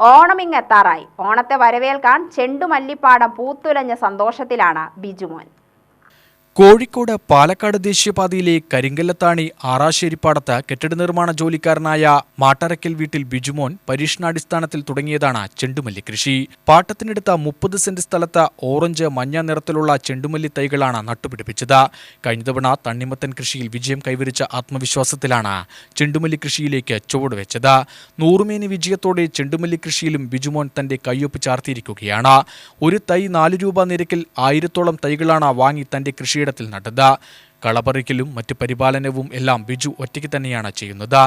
ഓണമിങ്ങെത്താറായി ഓണത്തെ വരവേൽക്കാൻ ചെണ്ടുമല്ലിപ്പാടം പൂത്തുലഞ്ഞ സന്തോഷത്തിലാണ് ബിജുമോൻ. കോഴിക്കോട് പാലക്കാട് ദേശീയപാതയിലെ കരിങ്കല്ലത്താണി ആറാശ്ശേരിപ്പാടത്ത് കെട്ടിട നിർമ്മാണ ജോലിക്കാരനായ മാട്ടറക്കൽ വീട്ടിൽ ബിജുമോൻ പരീക്ഷണാടിസ്ഥാനത്തിൽ തുടങ്ങിയതാണ് ചെണ്ടുമല്ലി കൃഷി. പാട്ടത്തിനെടുത്ത മുപ്പത് സെന്റ് സ്ഥലത്ത് ഓറഞ്ച് മഞ്ഞ നിറത്തിലുള്ള ചെണ്ടുമല്ലി തൈകളാണ് നട്ടുപിടിപ്പിച്ചത്. കഴിഞ്ഞ തവണ തണ്ണിമത്തൻ കൃഷിയിൽ വിജയം കൈവരിച്ച ആത്മവിശ്വാസത്തിലാണ് ചെണ്ടുമല്ലി കൃഷിയിലേക്ക് ചുവടുവെച്ചത് നൂറുമേനി വിജയത്തോടെ ചെണ്ടുമല്ലി കൃഷിയിലും ബിജുമോൻ തന്റെ കയ്യൊപ്പ് ചാർത്തിയിരിക്കുകയാണ്. ഒരു തൈ നാല് രൂപ നിരക്കിൽ ആയിരത്തോളം തൈകളാണ് വാങ്ങി തന്റെ കൃഷിയിടത്തിൽ നട്ടത് കളപറിക്കലും മറ്റു പരിപാലനവും എല്ലാം ബിജു ഒറ്റയ്ക്ക് തന്നെയാണ് ചെയ്യുന്നത്.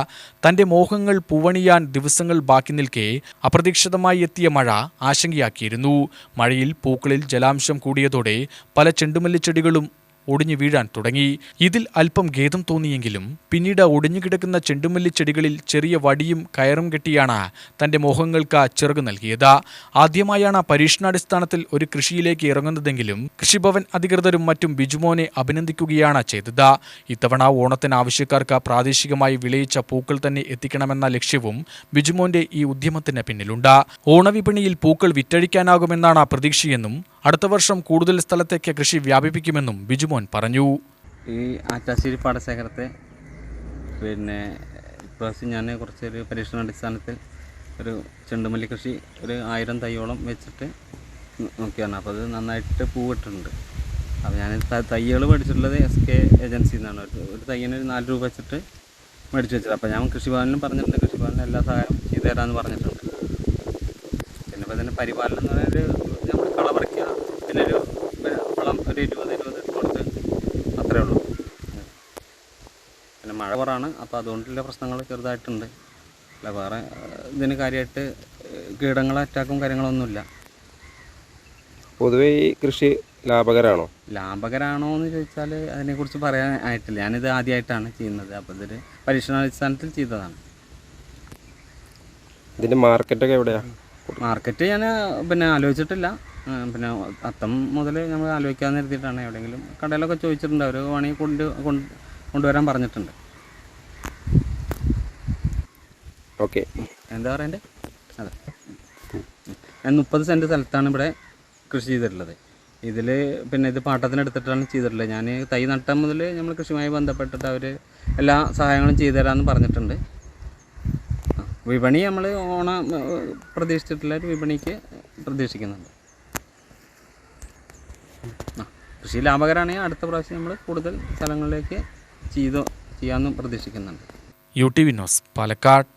തന്റെ മോഹങ്ങൾ പൂവണിയാൻ ദിവസങ്ങൾ ബാക്കി നിൽക്കെ അപ്രതീക്ഷിതമായി എത്തിയ മഴ ആശങ്കയാക്കിയിരുന്നു. മഴയിൽ പൂക്കളിൽ ജലാംശം കൂടിയതോടെ പല ചെണ്ടുമല്ലിച്ചെടികളും ഒടിഞ്ഞു വീഴാൻ തുടങ്ങി. ഇതിൽ അല്പം ഖേദം തോന്നിയെങ്കിലും പിന്നീട് ഒടിഞ്ഞുകിടക്കുന്ന ചെണ്ടുമല്ലി ചെടികളിൽ ചെറിയ വടിയും കയറും കെട്ടിയാണ് തന്റെ മോഹങ്ങൾക്ക് ചിറകു നൽകിയത്. ആദ്യമായാണ് പരീക്ഷണാടിസ്ഥാനത്തിൽ ഒരു കൃഷിയിലേക്ക് ഇറങ്ങുന്നതെങ്കിലും കൃഷിഭവൻ അധികൃതരും മറ്റും ബിജുമോനെ അഭിനന്ദിക്കുകയാണ് ചെയ്തത്. ഇത്തവണ ഓണത്തിന് ആവശ്യക്കാർക്ക് പ്രാദേശികമായി വിളയിച്ച പൂക്കൾ തന്നെ എത്തിക്കണമെന്ന ലക്ഷ്യവും ബിജുമോന്റെ ഈ ഉദ്യമത്തിന് പിന്നിലുണ്ട്. ഓണവിപണിയിൽ പൂക്കൾ വിറ്റഴിക്കാനാകുമെന്നാണ് പ്രതീക്ഷയെന്നും അടുത്ത വർഷം കൂടുതൽ സ്ഥലത്തേക്ക് കൃഷി വ്യാപിപ്പിക്കുമെന്നും ബിജുമോൻ പറഞ്ഞു. ഈ ആറ്റാശ്ശേരി പാടശേഖരത്തെ പിന്നെ ഇപ്രാവശ്യം ഞാൻ കുറച്ചൊരു പരീക്ഷണാടിസ്ഥാനത്തിൽ ഒരു ചെണ്ടുമല്ലി കൃഷി ഒരു ആയിരം തൈയോളം വെച്ചിട്ട് നോക്കിയാണ്. അപ്പോൾ അത് നന്നായിട്ട് പൂവിട്ടുണ്ട് അപ്പോൾ ഞാൻ തൈകൾ മേടിച്ചിട്ടുള്ളത് എസ് കെ ഏജൻസിയിൽ നിന്നാണ് ഒരു തയ്യന് ഒരു നാല് രൂപ വെച്ചിട്ട് മേടിച്ച് വെച്ചത്. അപ്പോൾ ഞാൻ കൃഷിഭവനിലും പറഞ്ഞിട്ടുണ്ട്. കൃഷിഭവനിൽ എല്ലാ സഹായവും ചെയ്തു തരാമെന്ന് പറഞ്ഞിട്ടുണ്ട്. പിന്നെ ഇപ്പോൾ ഇതിന്റെ പരിപാലനം എന്ന് നമ്മൾ കള പറിക്കുക. പിന്നെ ഒരു വളം ഒരു ഇരുപത് ഇരുപത് കൊടുത്ത് അത്രേ ഉള്ളൂ. പിന്നെ മഴ കുറവാണ് അപ്പോൾ അതുകൊണ്ടുള്ള പ്രശ്നങ്ങൾ ചെറുതായിട്ടുണ്ട്. അല്ല വേറെ ഇതിന് കാര്യമായിട്ട് കീടങ്ങളെ അറ്റാക്കും കാര്യങ്ങളൊന്നുമില്ല. പൊതുവേ ഈ കൃഷി ലാഭകരമാണോ ലാഭകരമാണോ എന്ന് ചോദിച്ചാൽ അതിനെക്കുറിച്ച് പറയാൻ ആയിട്ടില്ല. ഞാനിത് ആദ്യമായിട്ടാണ് ചെയ്യുന്നത്. അപ്പോൾ ഇതൊരു പരീക്ഷണാടിസ്ഥാനത്തിൽ ചെയ്തതാണ്. ഇതിന്റെ മാർക്കറ്റൊക്കെ എവിടെയാ? മാർക്കറ്റ് ഞാൻ പിന്നെ ആലോചിച്ചിട്ടില്ല. പിന്നെ അത്തം മുതൽ നമ്മൾ ആലോചിക്കാമെന്ന് കരുതിയിട്ടാണ് എവിടെയെങ്കിലും കടയിലൊക്കെ ചോദിച്ചിട്ടുണ്ട്. അവർ വേണമെങ്കിൽ കൊണ്ട് കൊണ്ട് കൊണ്ടുവരാൻ പറഞ്ഞിട്ടുണ്ട്. ഓക്കെ. എന്താ പറയണ്ടേ? അതെ. ഞാൻ മുപ്പത് സെന്റ് സ്ഥലത്താണ് ഇവിടെ കൃഷി ചെയ്തിട്ടുള്ളത്. ഇതിൽ പിന്നെ ഇത് പാട്ടത്തിനെടുത്തിട്ടാണ് ചെയ്തിട്ടുള്ളത്. ഞാൻ തൈ നട്ട മുതൽ നമ്മൾ കൃഷിയുമായി ബന്ധപ്പെട്ടിട്ട് അവർ എല്ലാ സഹായങ്ങളും ചെയ്തു തരാമെന്ന് പറഞ്ഞിട്ടുണ്ട്. വിപണി നമ്മൾ ഓണം പ്രതീക്ഷിച്ചിട്ടുള്ള ഒരു വിപണിക്ക് പ്രതീക്ഷിക്കുന്നുണ്ട്. കൃഷി ലാഭകരമാണെങ്കിൽ അടുത്ത പ്രാവശ്യം നമ്മൾ കൂടുതൽ സ്ഥലങ്ങളിലേക്ക് ചെയ്തോ ചെയ്യാമെന്നും പ്രതീക്ഷിക്കുന്നുണ്ട്. U T Vinos Palakkad.